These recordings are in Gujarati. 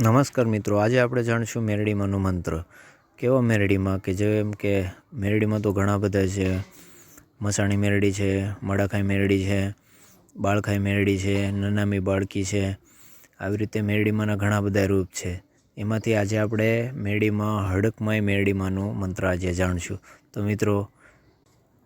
નમસ્કાર મિત્રો, આજે આપણે જાણીશું મેરડીમાંનો મંત્ર. કેવો મેરડીમાં? કે જેમ કે મેરડીમાં તો ઘણા બધા છે. મસાણી મેરડી છે, મડાખાઈ મેરડી છે, બાળખાઈ મેરડી છે, નનામી બાળકી છે. આવી રીતે મેરડીમાંના ઘણા બધા રૂપ છે. એમાંથી આજે આપણે મેરડીમાં હડકમાય મેરડીમાંનો મંત્ર આજે જાણશું. તો મિત્રો,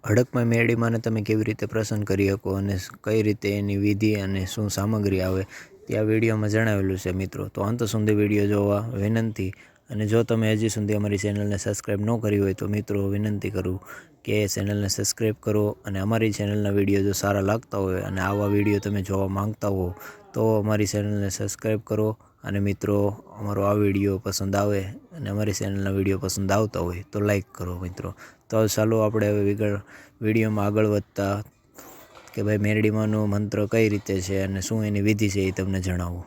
હડકમાય મેરડીમાંને તમે કેવી રીતે પ્રસન્ન કરી શકો અને કઈ રીતે એની વિધિ અને શું સામગ્રી આવે તે આ વિડીયોમાં જણાવેલું છે મિત્રો. તો અંત સુધી વીડિયો જોવા વિનંતી. અને જો તમે હજી સુધી અમારી ચેનલને સબસ્ક્રાઈબ ન કરી હોય તો મિત્રો વિનંતી કરું કે ચેનલને સબસ્ક્રાઈબ કરો અને અમારી ચેનલના વીડિયો જો સારા લાગતા હોય અને આવા વીડિયો તમે જોવા માંગતા હો, તો અમારી ચેનલને સબસ્ક્રાઈબ કરો અને મિત્રો અમારો આ વીડિયો પસંદ આવે અને અમારી ચેનલના વીડિયો પસંદ આવતા હોય તો લાઈક કરો મિત્રો. તો ચાલો આપણે હવે વિગળ વિડીયોમાં આગળ વધતા કે ભાઈ મેરડીમાંનો મંત્ર કઈ રીતે છે અને શું એની વિધિ છે એ તમને જણાવું.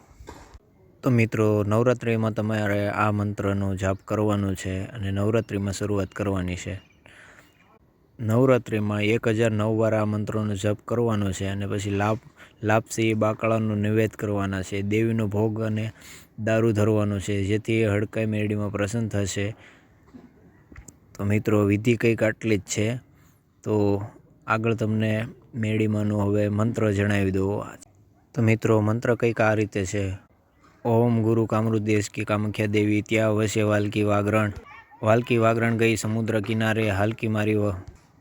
તો મિત્રો, નવરાત્રિમાં તમારે આ મંત્રનો જાપ કરવાનો છે અને નવરાત્રિમાં શરૂઆત કરવાની છે. નવરાત્રિમાં એક હજાર નવ વાર આ મંત્રોનો જપ કરવાનો છે અને પછી લાભ લાપસી, બાકડાનો નિવેદ કરવાના છે, દેવીનો ભોગ અને દારૂ ધરવાનો છે, જેથી એ હડકાઈ મેરડીમાં પ્રસન્ન થશે. તો મિત્રો, વિધિ કંઈક આટલી જ છે. તો આગળ તમને મેરડીમાંનો હવે મંત્ર જણાવી દો તો મિત્રો, મંત્ર કંઈક આ રીતે છે. ઓમ ગુરુ કામરૂ દેશ કી કામખ્યા દેવી ત્યાં વસે વાલકી વાગરણ. વાલકી વાગરણ ગઈ સમુદ્ર કિનારે, હાલકી મારી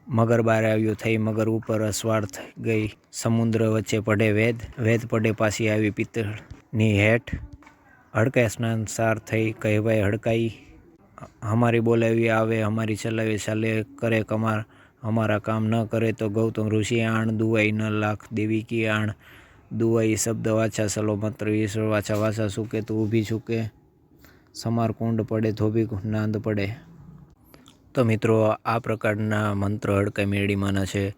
મગર બારે આવ્યો થઈ, મગર ઉપર અસ્વાર્થ ગઈ, સમુદ્ર વચ્ચે પડે વેદ વેદ પડે પાછી આવી પિત્તળની હેઠ. હડકાઈ સ્નાન સાર થઈ, કહેવાય હડકાઈ, અમારી બોલાવી આવે, અમારી ચલાવે, ચાલે, કરે, કમાર અમારા કામ ન કરે તો ગૌતમ ઋષિ આણ, દુવાઈ ન લાખ દેવી કી આણ. દુવાઈ શબ્દ વાછા સલો મંત્ર ઈશ્વર વાછા વાછા સૂકે તો ઊભી સૂકે. સમાર કુંડ પડે ધોબી નાંદ પડે. તો મિત્રો, આ પ્રકારના મંત્ર હડકાઈ મેળીમાંના છે.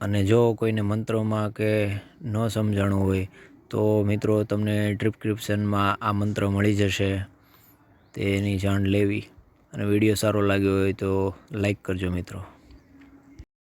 અને જો કોઈને મંત્રોમાં કે ન સમજાણું હોય, તો મિત્રો તમને ડિસ્ક્રિપ્શનમાં આ મંત્ર મળી જશે. તેની જાણ લેવી. અને વીડિયો સારો લાગ્યો હોય તો લાઈક કરજો મિત્રો.